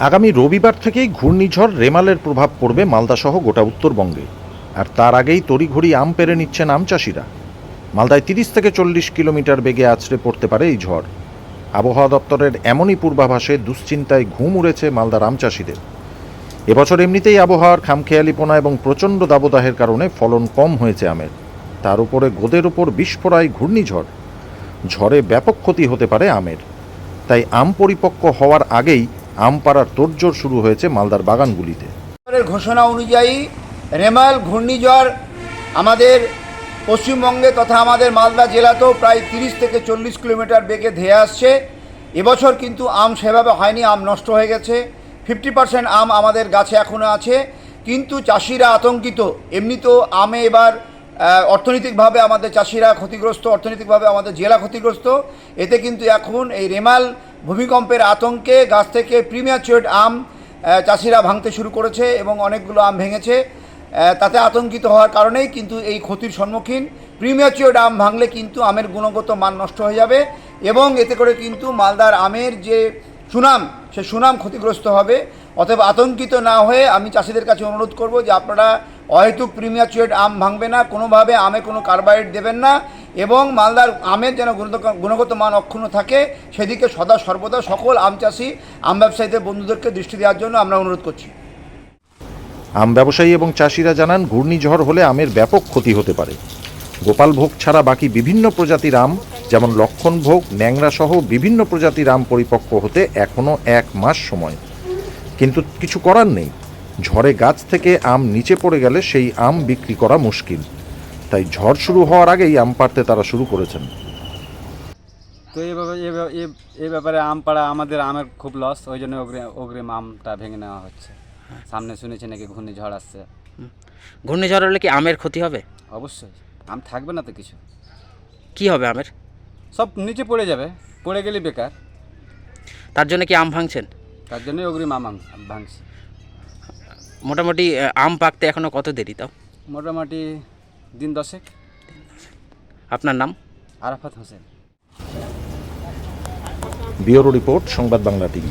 আগামী রবিবার থেকেই ঘূর্ণিঝড় রেমালের প্রভাব পড়বে মালদাসহ গোটা উত্তরবঙ্গে। আর তার আগেই তড়িঘড়ি আম পেরে নিচ্ছেন আম চাষিরা। মালদায় তিরিশ থেকে চল্লিশ কিলোমিটার বেগে আছড়ে পড়তে পারে এই ঝড়। আবহাওয়া দপ্তরের এমনই পূর্বাভাসে দুশ্চিন্তায় ঘুম উড়েছে মালদার আম চাষিদের। এবছর এমনিতেই আবহাওয়ার খামখেয়ালিপনা এবং প্রচণ্ড দাবদাহের কারণে ফলন কম হয়েছে আমের। তার উপরে গোদের উপর বিস্ফোরায় ঘূর্ণিঝড়। ঝড়ে ব্যাপক ক্ষতি হতে পারে আমের। তাই আম পরিপক্ক হওয়ার আগেই আম পাড়ার তোড়জোড় শুরু হয়েছে মালদার বাগানগুলিতে। ঘোষণা অনুযায়ী রেমাল, ঘূর্ণিঝড় আমাদের পশ্চিমবঙ্গে তথা আমাদের মালদা জেলাতেও প্রায় তিরিশ থেকে চল্লিশ কিলোমিটার বেগে ধেয়ে আসছে। এবছর কিন্তু আম সেভাবে হয়নি, আম নষ্ট হয়ে গেছে। ফিফটি পার্সেন্ট আম আমাদের গাছে এখনও আছে। কিন্তু চাষিরা আতঙ্কিত। এমনিতেও আমে এবার অর্থনৈতিকভাবে আমাদের চাষিরা ক্ষতিগ্রস্ত, অর্থনৈতিকভাবে আমাদের জেলা ক্ষতিগ্রস্ত। এতে কিন্তু এখন এই রেমাল ভূমিকম্পের আতঙ্কে গাছ থেকে প্রিমিয়ার আম চাষিরা ভাঙতে শুরু করেছে এবং অনেকগুলো আম ভেঙেছে। তাতে আতঙ্কিত হওয়ার কারণেই কিন্তু এই ক্ষতির সম্মুখীন। প্রিমিয়াচিওর আম ভাঙলে কিন্তু আমের গুণগত মান নষ্ট হয়ে যাবে এবং এতে করে কিন্তু মালদার আমের যে সুনাম, সে সুনাম ক্ষতিগ্রস্ত হবে। অতএব আতঙ্কিত না হয়ে আমি চাষিদের কাছে অনুরোধ করব যে আপনারা অহেতুক প্রিমিয়াচিওর আম ভাঙবে না। কোনোভাবে আমে কোনো কার্বাইড দেবেন না। এবং মালদার আমের যেন গুণগত- মান অক্ষুণ্ণ থাকে, সেদিকে সদা সর্বদা সকল আম চাষি, আম ব্যবসায়ীদের বন্ধুদেরকে দৃষ্টি দেওয়ার জন্য আমরা অনুরোধ করছি। আম ব্যবসায়ী এবং চাষিরা জানান, ঘূর্ণিঝড় হলে আমের ব্যাপক ক্ষতি হতে পারে। গোপালভোগ ছাড়া বাকি বিভিন্ন প্রজাতির আম, যেমন লক্ষণভোগ ন্যাংরা সহ বিভিন্ন প্রজাতির আম পরিপক্ক হতে এখনও এক মাস সময়। কিন্তু কিছু করার নেই। ঝড়ে গাছ থেকে আম নিচে পড়ে গেলে সেই আম বিক্রি করা মুশকিল। তাই ঝড় শুরু হওয়ার আগেই আম পাড়তে তারা শুরু করেছেন। তো এই ব্যাপারে এ ব্যাপারে- এ- ব্যাপারে আম পাড়া আমাদের আমের খুব লস ওই জন্য অগ্রিম অগ্রিম আমটা ভেঙে নেওয়া হচ্ছে। সামনে শুনেছি নাকি ঘূর্ণিঝড় আসছে। ঘূর্ণিঝড় হলে কি আমের ক্ষতি হবে? অবশ্যই। আম থাকবে না তো কিছু। কি হবে আমের? সব নিচে পড়ে যাবে। পড়ে গেলে বেকার। তার জন্য কি আম ভাঙছেন? তার জন্যই অগ্রিম আম আম- ভাঙছি। মোটামুটি আম পাকতে এখনও কত দেরি তাও? মোটামুটি দিন দশেক। আপনার নাম? আরাফাত হোসেন। ব্যুরো রিপোর্ট সংবাদ বাংলা টিভি।